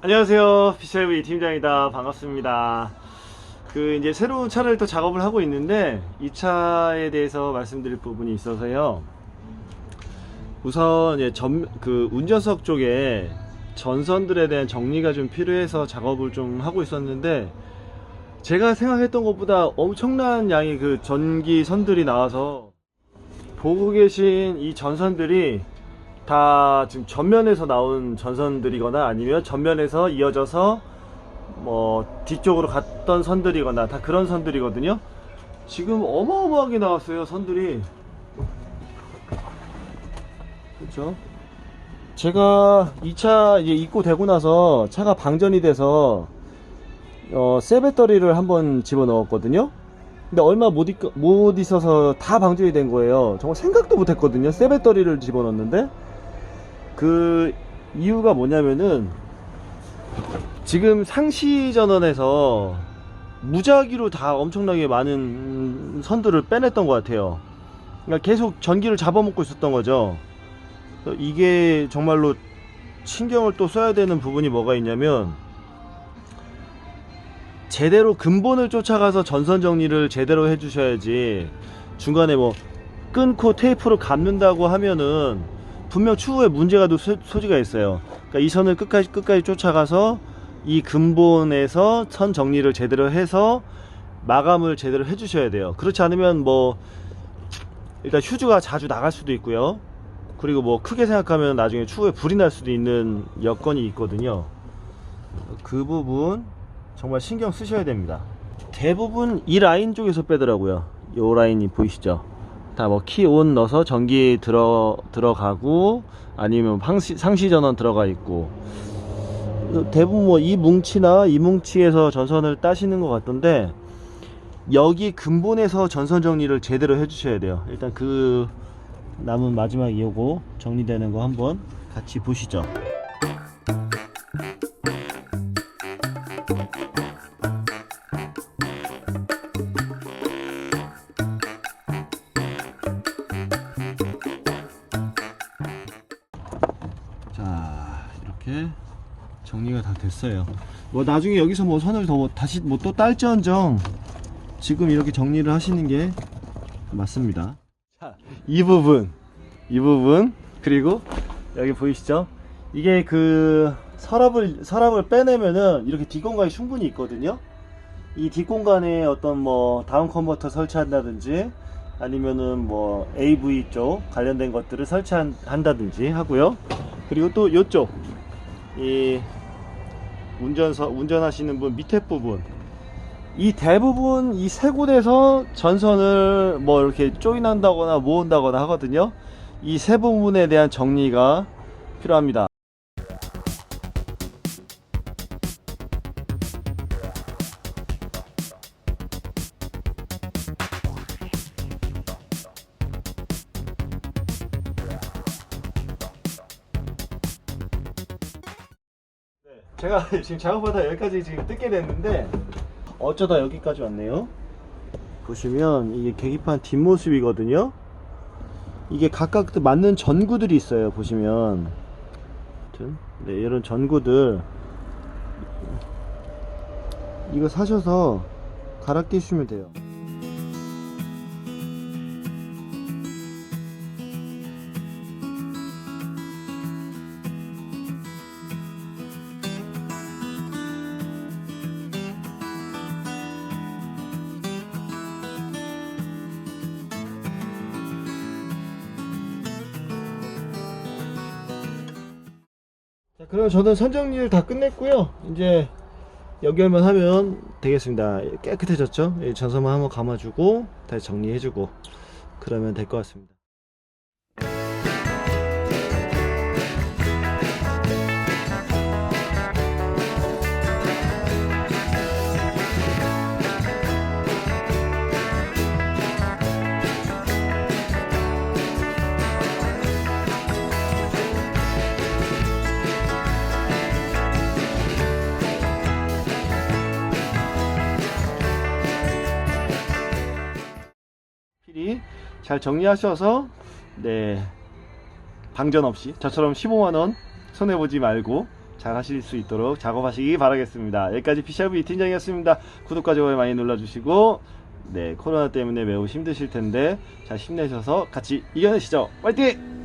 안녕하세요. 피셀V 팀장이다. 반갑습니다. 그 이제 새로운 차를 또 작업을 하고 있는데 이 차에 대해서 말씀드릴 부분이 있어서요. 우선 이제 전, 그 운전석 쪽에 전선들에 대한 정리가 좀 필요해서 작업을 좀 하고 있었는데 제가 생각했던 것보다 엄청난 양의 그 전기 선들이 나와서 보고 계신 이 전선들이 다 지금 전면에서 나온 전선들이거나 아니면 전면에서 이어져서 뭐 뒤쪽으로 갔던 선들이거나 다 그런 선들이거든요. 지금 어마어마하게 나왔어요, 선들이. 그렇죠? 제가 이 차 이제 입고 되고 나서 차가 방전이 돼서 어, 새 배터리를 한번 집어 넣었거든요. 근데 얼마 못, 있, 못 있어서 다 방전이 된 거예요. 정말 생각도 못 했거든요. 새 배터리를 집어 넣었는데. 그 이유가 뭐냐면은 지금 상시 전원에서 무작위로 다 엄청나게 많은 선들을 빼냈던 것 같아요. 그러니까 계속 전기를 잡아먹고 있었던 거죠. 이게 정말로 신경을 또 써야 되는 부분이 뭐가 있냐면 제대로 근본을 쫓아가서 전선 정리를 제대로 해주셔야지 중간에 뭐 끊고 테이프로 감는다고 하면은 분명 추후에 문제가 또 소, 소지가 있어요. 그러니까 이 선을 끝까지 끝까지 쫓아가서 이 근본에서 선 정리를 제대로 해서 마감을 제대로 해 주셔야 돼요. 그렇지 않으면 뭐 일단 휴즈가 자주 나갈 수도 있고요. 그리고 뭐 크게 생각하면 나중에 추후에 불이 날 수도 있는 여건이 있거든요. 그 부분 정말 신경 쓰셔야 됩니다. 대부분 이 라인 쪽에서 빼더라고요. 요 라인이 보이시죠? 다 뭐 키 온 넣어서 전기 들어 들어가고 아니면 상시, 상시 전원 들어가 있고 대부분 뭐 이 뭉치나 이 뭉치에서 전선을 따시는 것 같던데 여기 근본에서 전선 정리를 제대로 해주셔야 돼요. 일단 그 남은 마지막 이거 정리되는 거 한번 같이 보시죠. 이렇게 정리가 다 됐어요. 뭐 나중에 여기서 뭐 선을 더 다시 뭐 또 딸지언정 지금 이렇게 정리를 하시는 게 맞습니다. 자 이 부분 이 부분 그리고 여기 보이시죠? 이게 그 서랍을 서랍을 빼내면은 이렇게 뒷공간이 충분히 있거든요. 이 뒷공간에 어떤 뭐 다운 컨버터 설치한다든지 아니면은 뭐 AV 쪽 관련된 것들을 설치한다든지 하고요. 그리고 또 이쪽 이 운전서 운전하시는 분 밑에 부분 이 대부분 이 세 곳에서 전선을 뭐 이렇게 조인한다거나 모은다거나 하거든요. 이 세 부분에 대한 정리가 필요합니다. 제가 지금 작업하다 여기까지 지금 뜯게 됐는데 어쩌다 여기까지 왔네요. 보시면 이게 계기판 뒷모습이거든요. 이게 각각 또 맞는 전구들이 있어요 보시면. 네, 이런 전구들. 이거 사셔서 갈아 끼시면 돼요 자, 그럼 저는 선정리를 다 끝냈고요. 이제 연결만 하면 되겠습니다. 깨끗해졌죠? 이 전선만 한번 감아주고 다시 정리해주고 그러면 될 것 같습니다. 잘 정리하셔서 네 방전 없이 저처럼 15만 원 손해 보지 말고 잘 하실 수 있도록 작업하시기 바라겠습니다. 여기까지 PCRV 팀장이었습니다. 구독과 좋아요 많이 눌러주시고 네 코로나 때문에 매우 힘드실 텐데 잘 힘내셔서 같이 이겨내시죠. 화이팅!